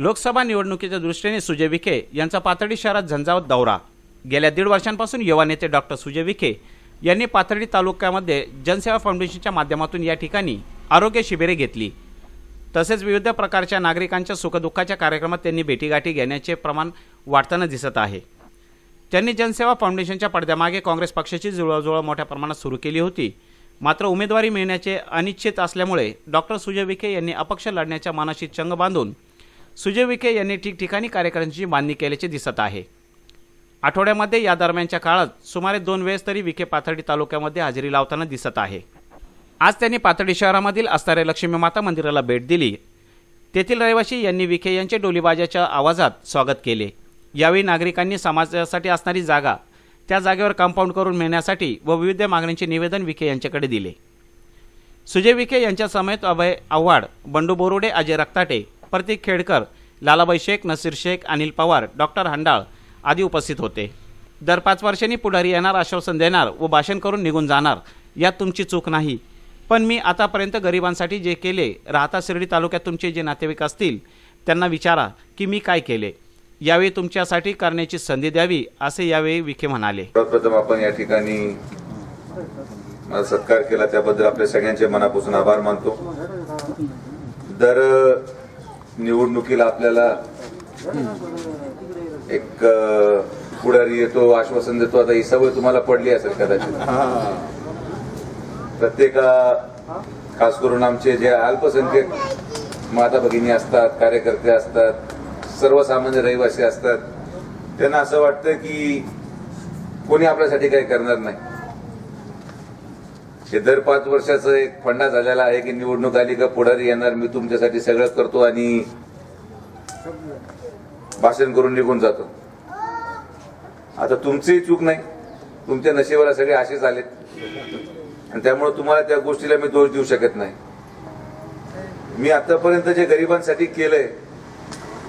लोकसभा निवडणुकीच्या दृष्टीने सुजय विखे यांचा पाथर्डी शहरात झंझावत दौरा. गेल्या दीड वर्षांपासून युवा नेते डॉक्टर सुजय विखे यांनी पाथर्डी तालुक्यामध्ये जनसेवा फाउंडेशनच्या माध्यमातून या ठिकाणी आरोग्य शिबिरे घेतली. तसेच विविध प्रकारच्या नागरिकांच्या सुखदुःखाच्या कार्यक्रमात त्यांनी भेटीगाठी घेण्याचे प्रमाण वाढताना दिसत आहे. त्यांनी जनसेवा फाउंडेशनच्या पडद्यामागे काँग्रेस पक्षाची जुळवाजुळव मोठ्या प्रमाणात सुरू केली होती. मात्र उमेदवारी मिळण्याचे अनिश्चित असल्यामुळे डॉक्टर सुजय विखे यांनी अपक्ष लढण्याच्या मनाशी चंग बांधून सुजय विखे यांनी ठिकठिकाणी कार्यकर्त्यांची बांधणी केल्याचे दिसत आहे. आठवड्यामध्ये या दरम्यानच्या काळात सुमारे दोन वेळेस तरी विखे पाथर्डी तालुक्यामध्ये हजेरी लावताना दिसत आहे. आज त्यांनी पाथर्डी शहरामधील असणाऱ्या लक्ष्मी माता मंदिराला भेट दिली. तेथील रहिवासी यांनी विखे यांचे डोलीबाजाच्या आवाजात स्वागत केले. यावेळी नागरिकांनी समाजासाठी असणारी जागा त्या जागेवर कंपाऊंड करून मिळण्यासाठी व विविध मागण्यांचे निवेदन विखे यांच्याकडे दिले. सुजय विखे यांच्या समेत अभय आव्हाड बंडू बोरुडे अजय रक्ताटे प्रतीक खेडकर लालाबाई शेख नसीर शेख अनिल पवार डॉक्टर हंडाळ आदी उपस्थित होते. दर पाच वर्षांनी पुढारी येणार आश्वासन देणार व भाषण करून निघून जाणार यात तुमची चूक नाही. पण मी आतापर्यंत गरिबांसाठी जे केले राहता शिर्डी तालुक्यात तुमचे जे नातेवाईक असतील त्यांना विचारा की मी काय केले. यावेळी तुमच्यासाठी करण्याची संधी द्यावी असे यावेळी विखे म्हणाले. सर्वप्रथम आपण या ठिकाणी मला सत्कार केला त्याबद्दल आपल्या सगळ्यांचे मनापासून आभार मानतो. दर निवडणुकीला आपल्याला एक पुढारी येतो आश्वासन देतो. आता ही सवय तुम्हाला पडली असेल कदाचित. प्रत्येका खास करून आमचे जे अल्पसंख्यक माता भगिनी असतात कार्यकर्ते असतात सर्वसामान्य रहिवासी असतात त्यांना असं वाटतं की कोणी आपल्यासाठी काही करणार नाही. हे दर पाच वर्षाचं एक फंडा झालेला आहे की निवडणूक आली का पुढारी येणार मी तुमच्यासाठी सगळं करतो आणि भाषण करून निघून जातो. आता तुमचीही चूक नाही. तुमच्या नशेबाला सगळे आशेच आलेत. आणि त्यामुळे तुम्हाला त्या गोष्टीला मी दोष देऊ शकत नाही. मी आतापर्यंत जे गरिबांसाठी केलंय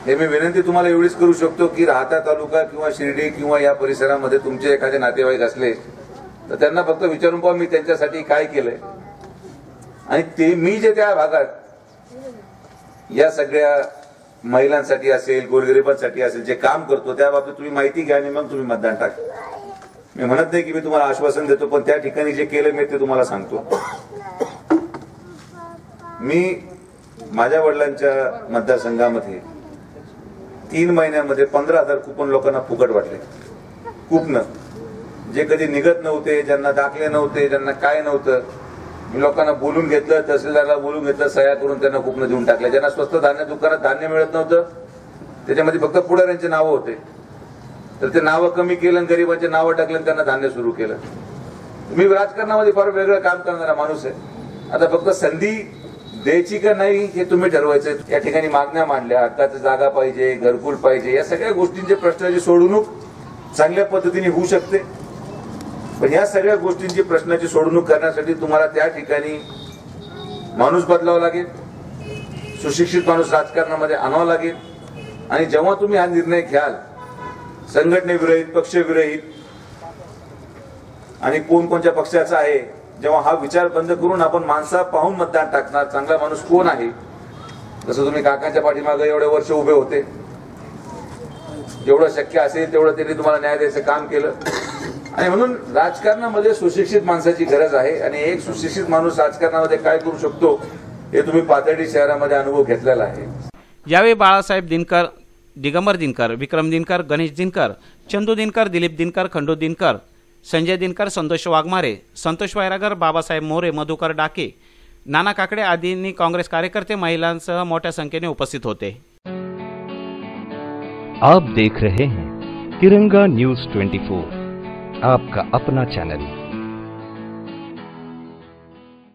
हे मी विनंती तुम्हाला एवढीच करू शकतो की राहता तालुका किंवा शिर्डी किंवा या परिसरामध्ये तुमचे एखादे नातेवाईक असले तर त्यांना फक्त विचारून पाहू मी त्यांच्यासाठी काय केलंय. आणि ते मी जे त्या भागात या सगळ्या महिलांसाठी असेल गोरगरिबांसाठी असेल जे काम करतो त्या बाबतीत तुम्ही माहिती घ्या आणि मग तुम्ही मतदान टाका. मी म्हणत नाही की मी तुम्हाला आश्वासन देतो पण त्या ठिकाणी जे केलं मी ते तुम्हाला सांगतो. मी माझ्या वडिलांच्या मतदारसंघामध्ये तीन महिन्यामध्ये पंधरा हजार कुपन लोकांना फुकट वाटले. कुपन. जे कधी निघत नव्हते ज्यांना दाखले नव्हते ज्यांना काय नव्हतं मी लोकांना बोलून घेतलं तहसीलदाराला बोलून घेतलं सह्या करून त्यांना कुपन देऊन टाकलं. ज्यांना स्वस्त धान्य दुकानात धान्य मिळत नव्हतं त्याच्यामध्ये फक्त पुढाऱ्यांचे नावं होते. तर ते नावं कमी केलं आणि गरिबांचे नावं टाकलं आणि त्यांना धान्य सुरू केलं. मी राजकारणामध्ये फार वेगळं काम करणारा माणूस आहे. आता फक्त संधी द्यायची का नाही हे तुम्ही ठरवायचं. या ठिकाणी मागण्या मांडल्या हक्काचं जागा पाहिजे घरकुल पाहिजे या सगळ्या गोष्टींचे प्रश्नाची सोडवणूक चांगल्या पद्धतीने होऊ शकते. पण या सगळ्या गोष्टींची प्रश्नाची सोडवणूक करण्यासाठी तुम्हाला त्या ठिकाणी माणूस बदलावा लागेल सुशिक्षित माणूस राजकारणामध्ये आणावा लागेल. आणि जेव्हा तुम्ही हा निर्णय घ्याल संघटनेविरहित पक्षविरहित आणि कोण कोणत्या पक्षाचा आहे जेव्हा हा विचार बंद करून आपण माणसा पाहून मतदान टाकणार चांगला माणूस कोण आहे? जसं तुम्ही काकांच्या पाठीमागे एवढे वर्ष उभे होते. जेवढं शक्य असेल तेवढं त्यांनी तुम्हाला न्याय द्यायचं काम केलं. आणि म्हणून राजकारणामध्ये सुशिक्षित माणसाची गरज आहे. आणि एक सुशिक्षित माणूस राजकारणामध्ये काय करू शकतो हे तुम्ही पाथर्डी शहरामध्ये अनुभव घेतलेला आहे. यावेळी बाळासाहेब दिनकर दिगंबर दिनकर विक्रम दिनकर गणेश दिनकर चंदू दिनकर दिलीप दिनकर खंडू दिनकर संजय दिनकर संतोष वाघमारे संतोष वैरागर बाबासाहेब मोरे मधुकर डाके नाना काकडे आदींनी काँग्रेस कार्यकर्ते महिलांसह मोठ्या संख्येने उपस्थित होते. आप देख रहे हैं तिरंगा न्यूज 24 आपका अपना चैनल